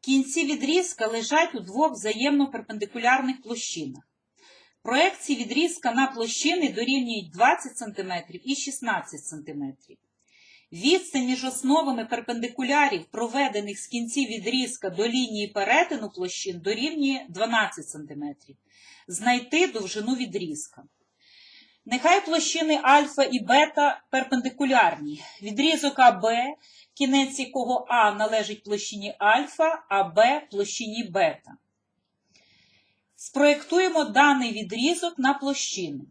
Кінці відрізка лежать у двох взаємно перпендикулярних площинах. Проекції відрізка на площини дорівнюють 20 см і 16 см. Відстань між основами перпендикулярів, проведених з кінців відрізка до лінії перетину площин, дорівнює 12 см. Знайти довжину відрізка. Нехай площини альфа і бета перпендикулярні. Відрізок АБ, кінець якого А належить площині альфа, а Б площині бета. Спроєктуємо даний відрізок на площину.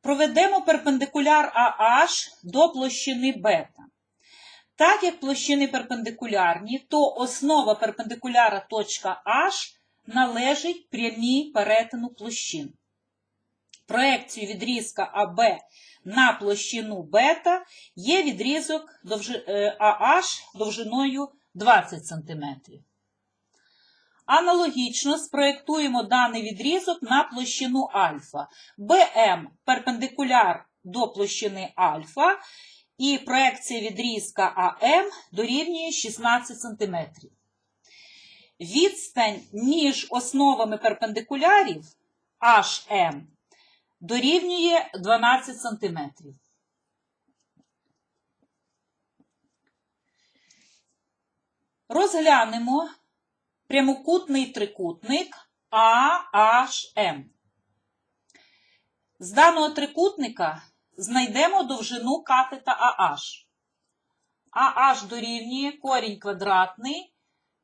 Проведемо перпендикуляр AH до площини бета. Так як площини перпендикулярні, то основа перпендикуляра точка H належить прямій перетину площин. Проекцію відрізка АБ на площину бета є відрізок е, AH довжиною 20 см. Аналогічно спроєктуємо даний відрізок на площину альфа. БМ перпендикуляр до площини альфа, і проекція відрізка АМ дорівнює 16 см. Відстань між основами перпендикулярів HM дорівнює 12 см. Розглянемо прямокутний трикутник AHM. З даного трикутника знайдемо довжину катета AH. AH дорівнює корінь квадратний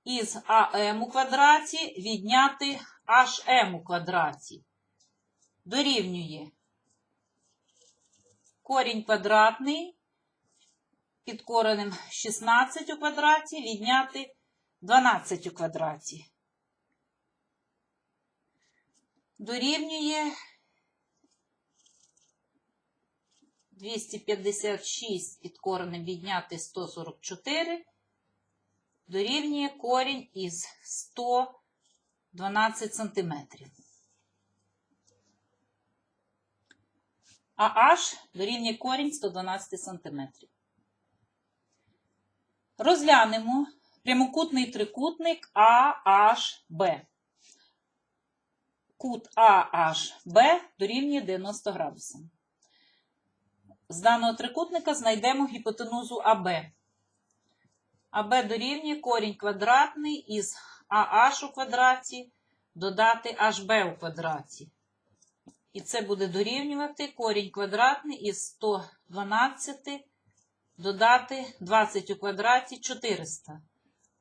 із АМ у квадраті відняти HM у квадраті. Дорівнює корінь квадратний під коренем 16 у квадраті відняти 12 у квадраті. Дорівнює 256 під коренем відняти 144. Дорівнює корінь із 112 сантиметрів. А H дорівнює корінь 112 сантиметрів. Розглянемо прямокутний трикутник AHB. Кут AHB дорівнює 90 градусам. З даного трикутника знайдемо гіпотенузу АБ. АБ дорівнює корінь квадратний із AH у квадраті додати HB у квадраті. І це буде дорівнювати корінь квадратний із 112 додати 20 у квадраті 400.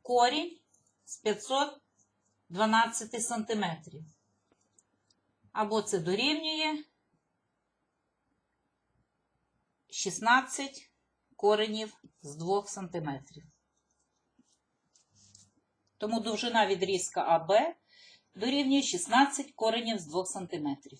Корінь з 512 сантиметрів. Або це дорівнює 16 коренів з 2 сантиметрів. Тому довжина відрізка АБ дорівнює 16 коренів з 2 сантиметрів.